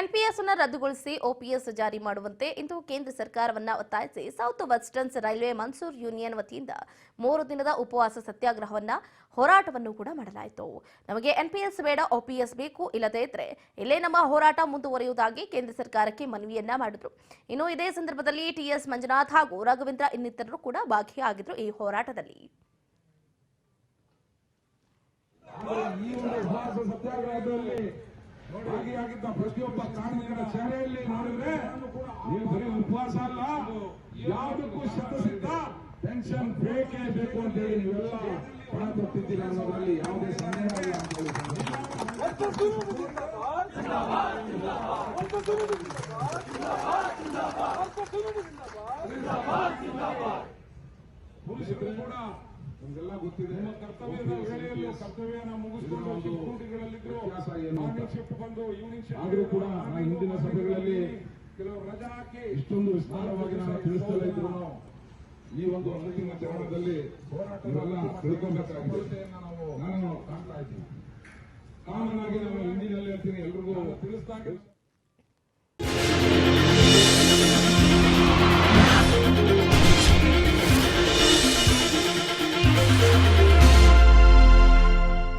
NPS ಅನ್ನು ರದ್ದುಗೊಳಿಸಿ OPS ಜಾರಿ ಮಾಡುವಂತೆ ಇಂದು ಕೇಂದ್ರ ಸರ್ಕಾರವನ್ನು ಒತ್ತಾಯಿಸಿ south westerns railway Mazdoor union ವತಿಯಿಂದ ಮೂರು ದಿನದ ಉಪವಾಸ ಸತ್ಯಾಗ್ರಹವನ್ನ ಹೋರಾಟವನ್ನು ಕೂಡ ಮಾಡಲಾಯಿತು. ನಮಗೆ ಎನ್ಪಿಎಸ್ ಬೇಡ ಓಪಿಎಸ್ ಬೇಕು, ಇಲ್ಲದೇ ಇದ್ರೆ ಇಲ್ಲೇ ನಮ್ಮ ಹೋರಾಟ ಮುಂದುವರಿಯುವುದಾಗಿ ಕೇಂದ್ರ ಸರ್ಕಾರಕ್ಕೆ ಮನವಿಯನ್ನ ಮಾಡಿದ್ರು. ಇನ್ನು ಇದೇ ಸಂದರ್ಭದಲ್ಲಿ ಟಿಎಸ್ ಮಂಜುನಾಥ್ ಹಾಗೂ ರಾಘವೇಂದ್ರ ಇನ್ನಿತರರು ಕೂಡ ಭಾಗಿಯಾಗಿದ್ರು ಈ ಹೋರಾಟದಲ್ಲಿ. ಭಾಗಿಯಾಗಿದ್ದ ಪ್ರತಿಯೊಬ್ಬ ಕಾರ್ಮಿಕರ ಸೇವೆಯಲ್ಲಿ ನೋಡಿದ್ರೆ ನೀವು ಬರೀ ಉಪವಾಸ ಅಲ್ಲ ಯಾವುದಕ್ಕೂ ಶತಸಿದ್ಧ ಪೆನ್ಷನ್ ಬೇಕೇ ಬೇಕು ಅಂತ ಹೇಳಿ ನೀವೆಲ್ಲ ಪಣ ತೊಟ್ಟಿದ್ದೀರಿ ಅನ್ನೋದ್ರಲ್ಲಿ ಯಾವುದೇ ಸಂದೇಹ ಇಲ್ಲ ಅಂತ ಹೇಳಿ ಪೊಲೀಸರು ಕೂಡ ನಮ್ಗೆಲ್ಲ ಗೊತ್ತಿದೆ. ನಮ್ಮ ಕರ್ತವ್ಯದ ವೇಳೆಯಲ್ಲೂ ಕರ್ತವ್ಯನ ಮುಗಿಸಿಕೊಂಡು ಶಿಫ್ಟ್ ಬಂದು ಈವ್ನಿಂಗ್ ಶಿಫ್ಟ್ ಆದ್ರೂ ಕೂಡ ಹಿಂದಿನ ಸಭೆಗಳಲ್ಲಿ ಕೆಲವು ರಜಾ ಹಾಕಿ ಇಷ್ಟೊಂದು ವಿಸ್ತಾರವಾಗಿ ನಾನು ತಿಳಿಸ್ತಲೇ ಇದ್ರು ಈ ಒಂದು ಅಂತಿಮ ಚರಣದಲ್ಲಿ ಇವೆಲ್ಲ ತಿಳ್ಕೊಬೇಕಾಗಿದೆ. ನಾನು ಕಾಣ್ತಾ ಇದ್ದೀನಿ. ಕಾಮನ್ ಆಗಿ ನಾನು ಹಿಂದಿನಲ್ಲಿ ಹೇಳ್ತೀನಿ ಎಲ್ರಿಗೂ ತಿಳಿಸ್ದಾಗ